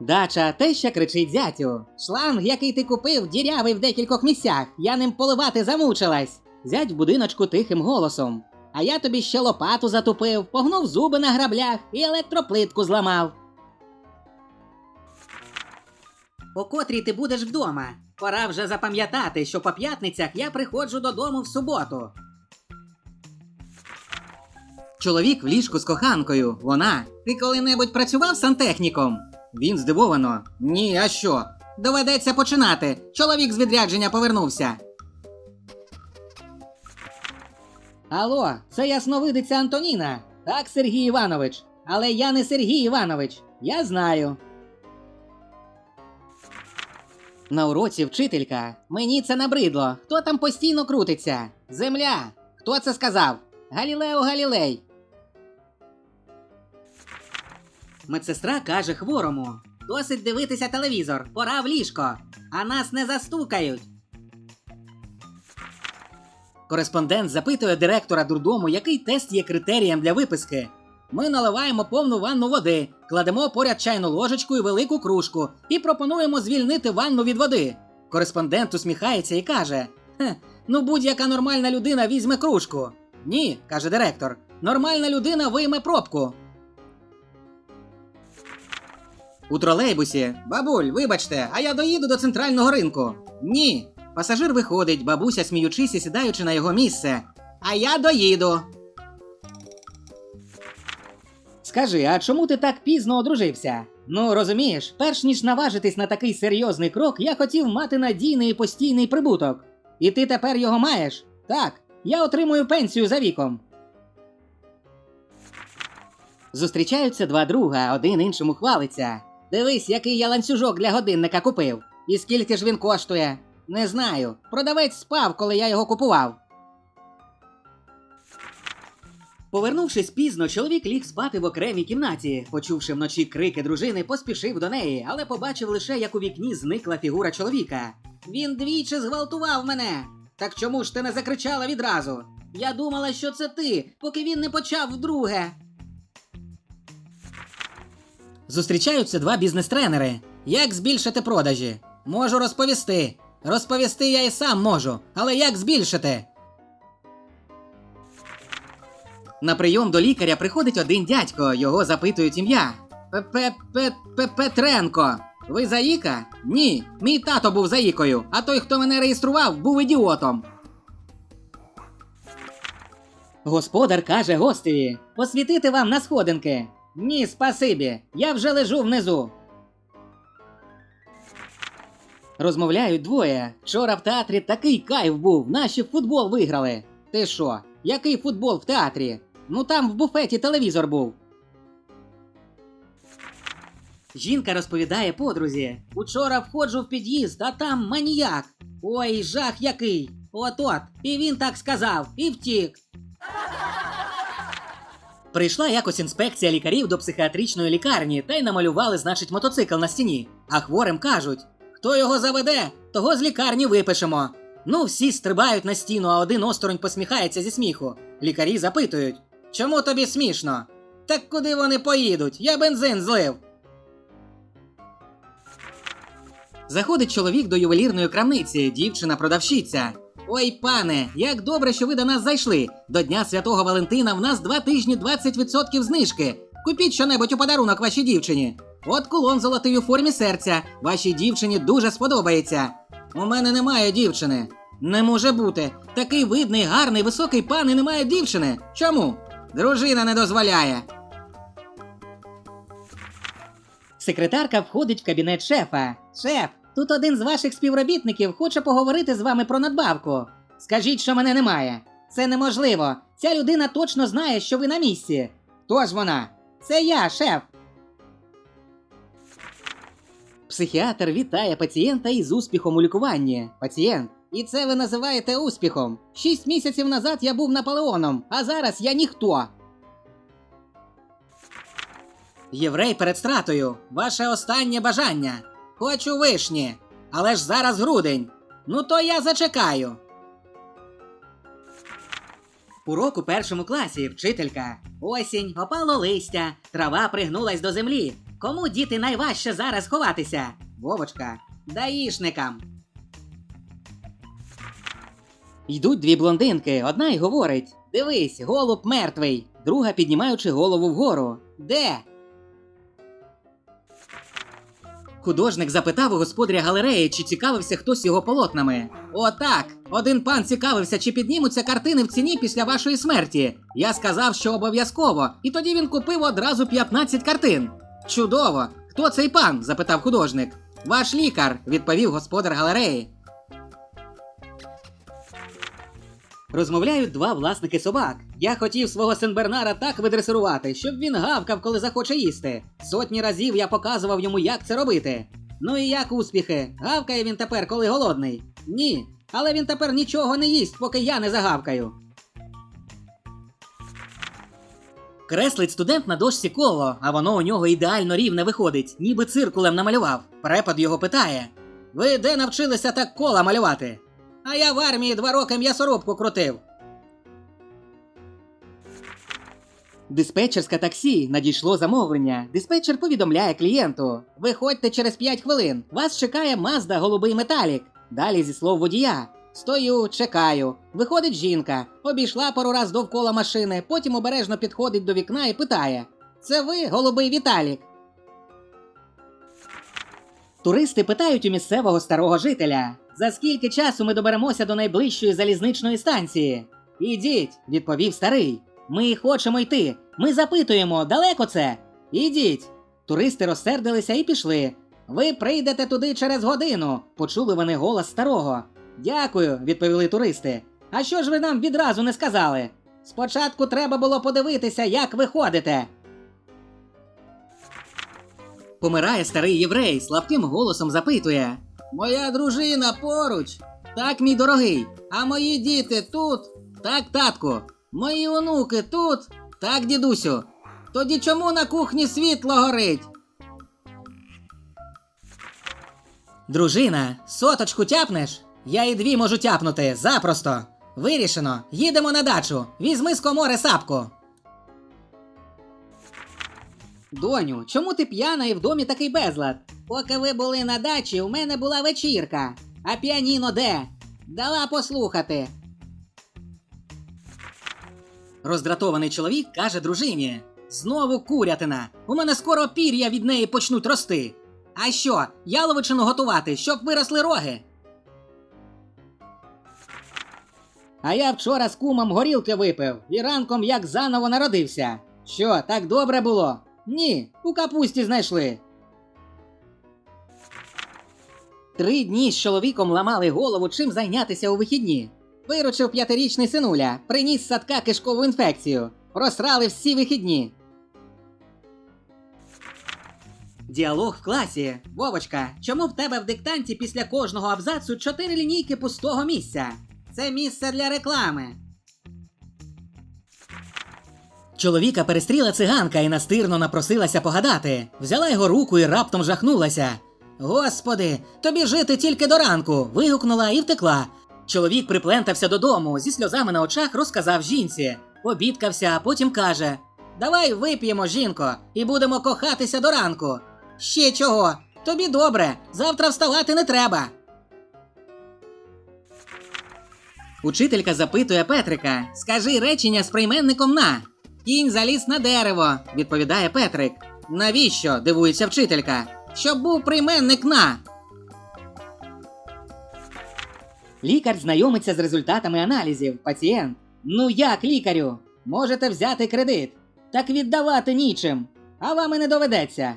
Дача те ще кричить зятю. Шланг, який ти купив, дірявий в декількох місцях. Я ним поливати замучилась. Зять в будиночку тихим голосом. А я тобі ще лопату затупив, погнув зуби на граблях і електроплитку зламав. О котрій ти будеш вдома? Пора вже запам'ятати, що по п'ятницях я приходжу додому в суботу. Чоловік в ліжку з коханкою. Вона. Ти коли-небудь працював сантехніком? Він здивовано. Ні, а що? Доведеться починати. Чоловік з відрядження повернувся. Алло, це ясновидиця Антоніна. Так, Сергій Іванович. Але я не Сергій Іванович. Я знаю. На уроці вчителька. Мені це набридло. Хто там постійно крутиться? Земля. Хто це сказав? Галілео Галілей. Медсестра каже хворому: Досить дивитися телевізор, пора в ліжко, а нас не застукають. Кореспондент запитує директора дурдому, який тест є критерієм для виписки. Ми наливаємо повну ванну води, кладемо поряд чайну ложечку і велику кружку і пропонуємо звільнити ванну від води. Кореспондент усміхається і каже: ну будь-яка нормальна людина візьме кружку. Ні, каже директор. Нормальна людина вийме пробку. У тролейбусі. Бабуль, вибачте, а я доїду до центрального ринку. Ні. Пасажир виходить, бабуся, сміючись і сідаючи на його місце. А я доїду. Скажи, а чому ти так пізно одружився? Ну, розумієш, перш ніж наважитись на такий серйозний крок, я хотів мати надійний і постійний прибуток. І ти тепер його маєш? Так, я отримую пенсію за віком. Зустрічаються два друга, один іншому хвалиться. Дивись, який я ланцюжок для годинника купив. І скільки ж він коштує? Не знаю. Продавець спав, коли я його купував. Повернувшись пізно, чоловік ліг спати в окремій кімнаті. Почувши вночі крики дружини, поспішив до неї, але побачив лише, як у вікні зникла фігура чоловіка. Він двічі зґвалтував мене. Так чому ж ти не закричала відразу? Я думала, що це ти, поки він не почав вдруге. Зустрічаються два бізнес-тренери. Як збільшити продажі? Можу розповісти. Розповісти я і сам можу, але як збільшити? На прийом до лікаря приходить один дядько, його запитують ім'я. Петренко. Ви заїка? Ні, мій тато був заїкою, а той, хто мене реєстрував, був ідіотом. Господар каже гостеві: посвітити вам на сходинки. Ні, спасибі, я вже лежу внизу. Розмовляють двоє. Вчора в театрі такий кайф був, наші футбол виграли. Ти що? Який футбол в театрі? Ну там в буфеті телевізор був. Жінка розповідає подрузі: Учора входжу в під'їзд, а там маніяк. Ой, жах який! От-от, і він так сказав, і втік. Прийшла якось інспекція лікарів до психіатричної лікарні та й намалювали, значить, мотоцикл на стіні. А хворим кажуть: хто його заведе, того з лікарні випишемо. Ну, всі стрибають на стіну, а один осторонь посміхається зі сміху. Лікарі запитують: чому тобі смішно? Так куди вони поїдуть? Я бензин злив. Заходить чоловік до ювелірної крамниці, дівчина-продавщиця. Ой, пане, як добре, що ви до нас зайшли. До Дня Святого Валентина в нас два тижні 20% знижки. Купіть щонебудь у подарунок вашій дівчині. От кулон золотий у формі серця. Вашій дівчині дуже сподобається. У мене немає дівчини. Не може бути. Такий видний, гарний, високий пан і немає дівчини. Чому? Дружина не дозволяє. Секретарка входить в кабінет шефа. Шеф, тут один з ваших співробітників хоче поговорити з вами про надбавку. Скажіть, що мене немає. Це неможливо. Ця людина точно знає, що ви на місці. Хто ж вона? Це я, шеф. Психіатр вітає пацієнта із успіхом у лікуванні. Пацієнт. І це ви називаєте успіхом. Шість місяців назад я був Наполеоном, а зараз я ніхто. Єврей перед стратою. Ваше останнє бажання. Хочу вишні. Але ж зараз грудень. Ну то я зачекаю. Урок у першому класі, вчителька. Осінь, опало листя, трава пригнулась до землі. Кому діти найважче зараз ховатися? Вовочка, даїшникам. Йдуть дві блондинки, одна й говорить: Дивись, голуб мертвий, друга піднімаючи голову вгору. Де? Художник запитав у господаря галереї, чи цікавився хтось його полотнами. Отак. Один пан цікавився, чи піднімуться картини в ціні після вашої смерті. Я сказав, що обов'язково, і тоді він купив одразу 15 картин. Чудово! Хто цей пан? запитав художник. Ваш лікар, відповів господар галереї. Розмовляють два власники собак. Я хотів свого Сенбернара так видресирувати, щоб він гавкав, коли захоче їсти. Сотні разів я показував йому, як це робити. Ну і як успіхи? Гавкає він тепер, коли голодний? Ні. Але він тепер нічого не їсть, поки я не загавкаю. Креслить студент на дошці коло, а воно у нього ідеально рівне виходить, ніби циркулем намалював. Препод його питає: Ви де навчилися так кола малювати? А я в армії два роки м'ясорубку крутив. Диспетчерське таксі надійшло замовлення. Диспетчер повідомляє клієнту: Виходьте через 5 хвилин. Вас чекає Мазда голубий металік. Далі зі слов водія. Стою, чекаю. Виходить жінка, обійшла пару раз довкола машини, потім обережно підходить до вікна і питає: Це ви, голубий Віталік? Туристи питають у місцевого старого жителя: за скільки часу ми доберемося до найближчої залізничної станції? Ідіть, відповів старий. Ми хочемо йти. Ми запитуємо, далеко це? Ідіть. Туристи розсердилися і пішли. Ви прийдете туди через годину, почули вони голос старого. Дякую, відповіли туристи. А що ж ви нам відразу не сказали? Спочатку треба було подивитися, як ви ходите. Помирає старий єврей, слабким голосом запитує: Моя дружина поруч. Так, мій дорогий. А мої діти тут? Так, татку. Мої онуки тут? Так, дідусю. Тоді чому на кухні світло горить? Дружина, соточку тяпнеш? Я і дві можу тяпнути, запросто. Вирішено, їдемо на дачу. Візьми з комори сапку. Доню, чому ти п'яна і в домі такий безлад? Поки ви були на дачі, у мене була вечірка. А піаніно де? Дала послухати. Роздратований чоловік каже дружині: Знову курятина. У мене скоро пір'я від неї почнуть рости. А що, яловичину готувати, щоб виросли роги? А я вчора з кумом горілки випив і ранком як заново народився. Що, так добре було? Ні, у капусті знайшли. Три дні з чоловіком ламали голову, чим зайнятися у вихідні. Виручив п'ятирічний синуля, приніс садка кишкову інфекцію. Просрали всі вихідні. Діалог в класі. Вовочка, чому в тебе в диктанті після кожного абзацу чотири лінійки пустого місця? Це місце для реклами. Чоловіка перестріла циганка і настирно напросилася погадати. Взяла його руку і раптом жахнулася. Господи, тобі жити тільки до ранку. вигукнула і втекла. Чоловік приплентався додому, зі сльозами на очах розказав жінці. Побідкався, а потім каже: Давай вип'ємо, жінко, і будемо кохатися до ранку. Ще чого? Тобі добре, завтра вставати не треба. Учителька запитує Петрика: Скажи речення з прийменником на. Кінь заліз на дерево, відповідає Петрик. Навіщо? дивується вчителька. Щоб був прийменник на. Лікар знайомиться з результатами аналізів. Пацієнт. Ну як, лікарю? Можете взяти кредит. Так віддавати нічим. А вам і не доведеться.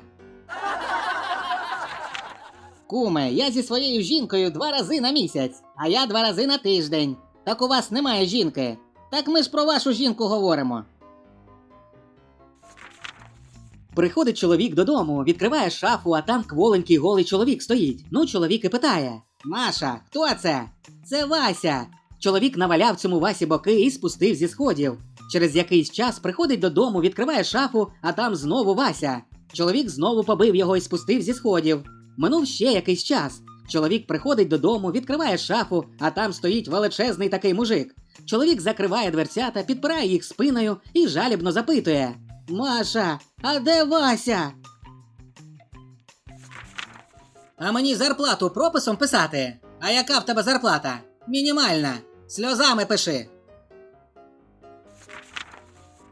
Куме, я зі своєю жінкою два рази на місяць, а я два рази на тиждень. Так у вас немає жінки. Так ми ж про вашу жінку говоримо. Приходить чоловік додому, відкриває шафу, а там кволенький голий чоловік стоїть. Ну, чоловік і питає: Маша, хто це? Це Вася. Чоловік наваляв цьому Васі боки і спустив зі сходів. Через якийсь час приходить додому, відкриває шафу, а там знову Вася. Чоловік знову побив його і спустив зі сходів. Минув ще якийсь час. Чоловік приходить додому, відкриває шафу, а там стоїть величезний такий мужик. Чоловік закриває дверцята, підпирає їх спиною і жалібно запитує: Маша, а де Вася? А мені зарплату прописом писати. А яка в тебе зарплата? Мінімальна. Сльозами пиши.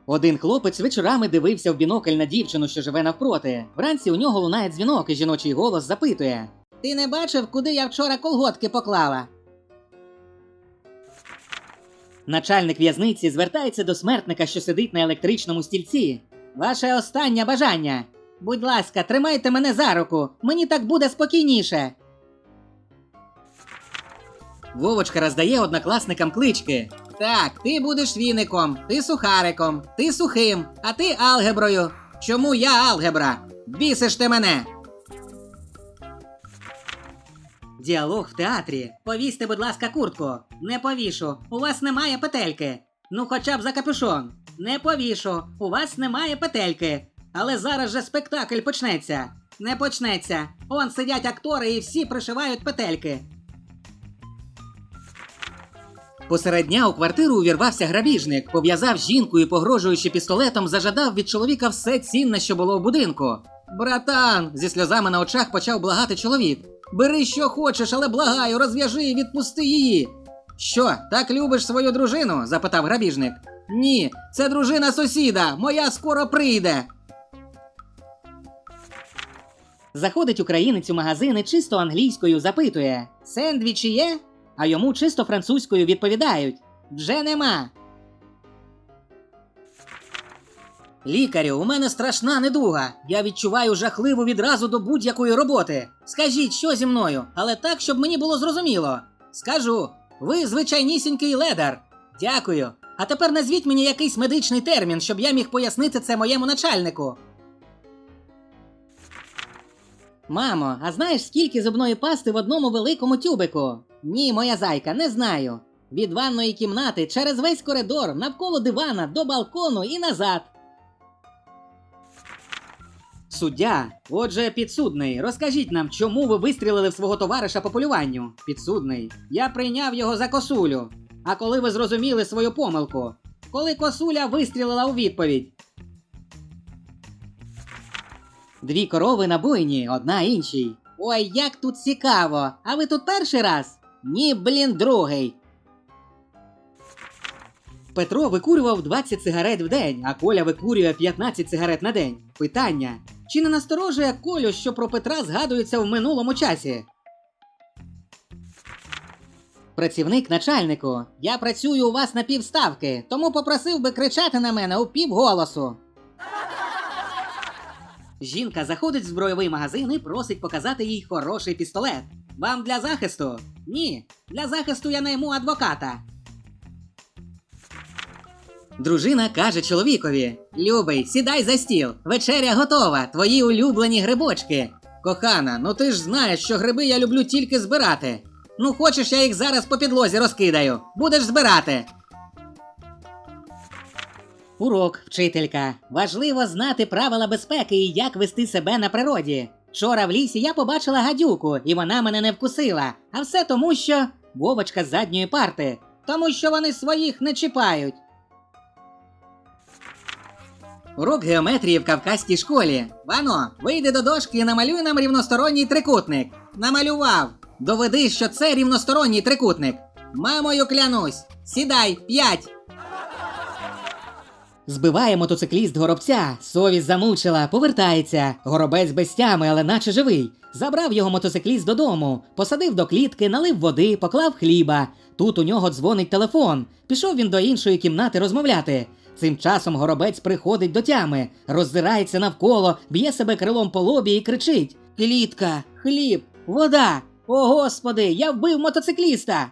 Один хлопець вечорами дивився в бінокль на дівчину, що живе навпроти. Вранці у нього лунає дзвінок, і жіночий голос запитує: Ти не бачив, куди я вчора колготки поклала? Начальник в'язниці звертається до смертника, що сидить на електричному стільці. Ваше останнє бажання. Будь ласка, тримайте мене за руку. Мені так буде спокійніше. Вовочка роздає однокласникам клички. Так, ти будеш віником, ти сухариком, ти сухим, а ти алгеброю. Чому я алгебра? Бісиш ти мене. Діалог в театрі. Повісьте, будь ласка, куртку. Не повішу. У вас немає петельки. Ну, хоча б за капюшон. Не повішу. У вас немає петельки. Але зараз же спектакль почнеться. Не почнеться. Он сидять актори і всі пришивають петельки. Посеред дня у квартиру увірвався грабіжник, пов'язав жінку і, погрожуючи пістолетом, зажадав від чоловіка все цінне, що було в будинку. Братан, зі сльозами на очах почав благати чоловік. Бери, що хочеш, але благаю, розв'яжи і відпусти її. Що, так любиш свою дружину? запитав грабіжник. Ні, це дружина сусіда, моя скоро прийде. Заходить українець у магазин і чисто англійською запитує: Сендвічі є? А йому чисто французькою відповідають: Вже нема. Лікарю, у мене страшна недуга. Я відчуваю жахливу відразу до будь-якої роботи. Скажіть, що зі мною, але так, щоб мені було зрозуміло. Скажу, ви звичайнісінький ледар. Дякую. А тепер назвіть мені якийсь медичний термін, щоб я міг пояснити це моєму начальнику. Мамо, а знаєш, скільки зубної пасти в одному великому тюбику? Ні, моя зайка, не знаю. Від ванної кімнати через весь коридор, навколо дивана, до балкону і назад. Суддя, отже, підсудний, розкажіть нам, чому ви вистрілили в свого товариша по полюванню? Підсудний. Я прийняв його за косулю. А коли ви зрозуміли свою помилку? Коли косуля вистрілила у відповідь. Дві корови на бойні, одна іншій. Ой, як тут цікаво! А ви тут перший раз? Ні, блін, другий. Петро викурював 20 сигарет в день, а Коля викурює 15 сигарет на день. Питання: чи не насторожує Колю, що про Петра згадується в минулому часі? Працівник начальнику. Я працюю у вас на півставки, тому попросив би кричати на мене у півголосу. Жінка заходить в збройовий магазин і просить показати їй хороший пістолет. Вам для захисту? Ні. Для захисту я найму адвоката. Дружина каже чоловікові: Любий, сідай за стіл. Вечеря готова. Твої улюблені грибочки. Кохана, ну ти ж знаєш, що гриби я люблю тільки збирати. Ну, хочеш, я їх зараз по підлозі розкидаю. Будеш збирати. Урок, вчителька. Важливо знати правила безпеки і як вести себе на природі. Вчора в лісі я побачила гадюку, і вона мене не вкусила. А все тому, що Вовочка з задньої парти. Тому що вони своїх не чіпають. Урок геометрії в кавказькій школі. Вано, вийди до дошки і намалюй нам рівносторонній трикутник. Намалював. Доведи, що це рівносторонній трикутник. Мамою клянусь. Сідай, п'ять. Збиває мотоцикліст горобця, совість замучила, повертається. Горобець без тями, але наче живий. Забрав його мотоцикліст додому, посадив до клітки, налив води, поклав хліба. Тут у нього дзвонить телефон. Пішов він до іншої кімнати розмовляти. Цим часом горобець приходить до тями, роззирається навколо, б'є себе крилом по лобі і кричить: Клітка, хліб, вода! О господи, я вбив мотоцикліста!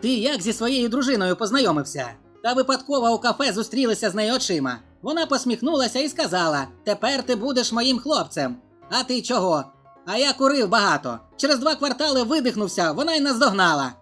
Ти як зі своєю дружиною познайомився? Та випадково у кафе зустрілися з нею очима. Вона посміхнулася і сказала: Тепер ти будеш моїм хлопцем. А ти чого? А я курив багато. Через два квартали видихнувся, вона й наздогнала.